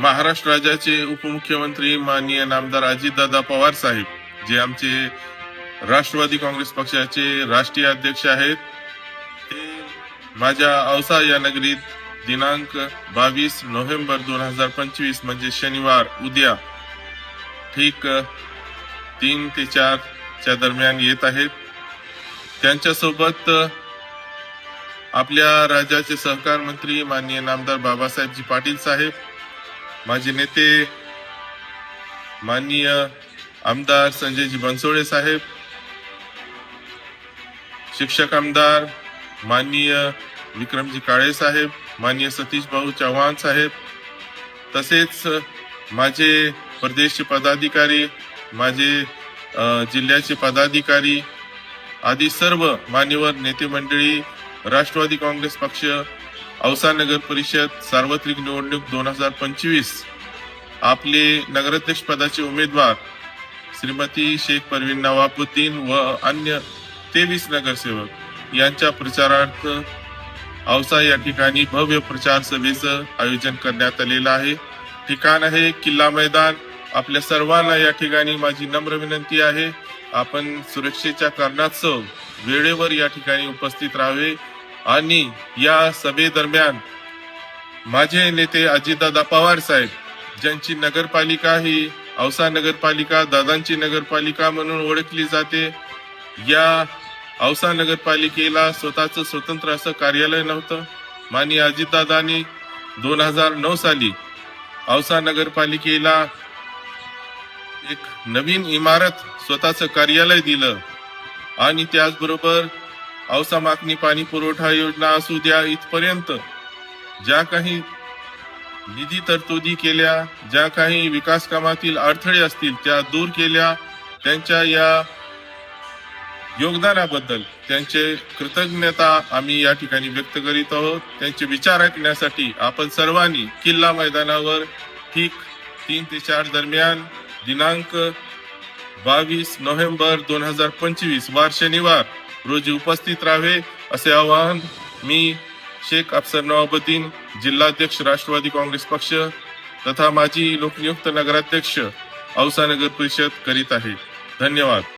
महाराष्ट्र राज्याचे उपमुख्यमंत्री माननीय नामदार अजितदादा पवार साहेब जे आमचे राष्ट्रवादी काँग्रेस पक्षाचे राष्ट्रीय अध्यक्ष आहेत ते माझ्या औसा या नगरीत दिनांक बावीस नोव्हेंबर दोन हजार पंचवीस म्हणजे शनिवार उद्या ठीक तीन ते चार च्या दरम्यान येत आहेत. त्यांच्यासोबत आपल्या राज्याचे सहकार मंत्री माननीय नामदार बाबासाहेबजी पाटील साहेब माझे नेते माननीय आमदार संजयजी बनसोडे साहेब शिक्षक आमदार माननीय विक्रमजी काळे साहेब माननीय सतीश भाऊ चव्हाण साहेब तसेच माझे प्रदेशचे पदाधिकारी माझे जिल्ह्याचे पदाधिकारी आदी सर्व मान्यवर नेते मंडळी राष्ट्रवादी काँग्रेस पक्ष औसा नगर परिषद सार्वत्रिक निवडणूक दोन हजार पंचवीस. आपले नगराध्यक्ष पदाचे उमेदवार श्रीमती शेख परवीन नवाबुद्दीन व अन्य तेवीस नगरसेवक यांच्या प्रचारार्थ औसा या ठिकाणी भव्य प्रचार सभेचं आयोजन करण्यात आलेलं आहे. ठिकाण आहे किल्ला मैदान. आपल्या सर्वांना या ठिकाणी माझी नम्र विनंती आहे. आपण सुरक्षेच्या कारणास्तव वेळेवर या ठिकाणी उपस्थित राहावे. आणि या सभेदरम्यान माझे नेते अजितदादा पवार साहेब ज्यांची नगरपालिका ही औसा नगरपालिका दादांची नगरपालिका म्हणून ओळखली जाते या औसा नगरपालिकेला स्वतःच स्वतंत्र असं कार्यालय नव्हतं. माननीय अजितदादांनी दोन हजार नऊ साली औसा नगरपालिकेला एक नवीन इमारत स्वतःचं कार्यालय दिलं आणि त्याचबरोबर औसा मागणी पाणी पुरवठा योजना असू द्या इथपर्यंत. ज्या काही निधी तरतुदी केल्या ज्या काही विकास कामातील अडथळे असतील त्या दूर केल्या त्यांच्या या योगदानाबद्दल त्यांचे कृतज्ञता आम्ही या ठिकाणी व्यक्त करीत आहोत. त्यांचे विचार ऐकण्यासाठी आपण सर्वांनी किल्ला मैदानावर ठीक तीन ते चार दरम्यान दिनांक बावीस नोव्हेंबर दोन हजार पंचवीस वार शनिवार रोजी उपस्थित राहावे असे आवाहन मी शेख अफसर नवाबुद्दीन जिल्हाध्यक्ष राष्ट्रवादी काँग्रेस पक्ष तथा माजी लोकनियुक्त नगराध्यक्ष औसा नगर परिषद करीत आहे. धन्यवाद.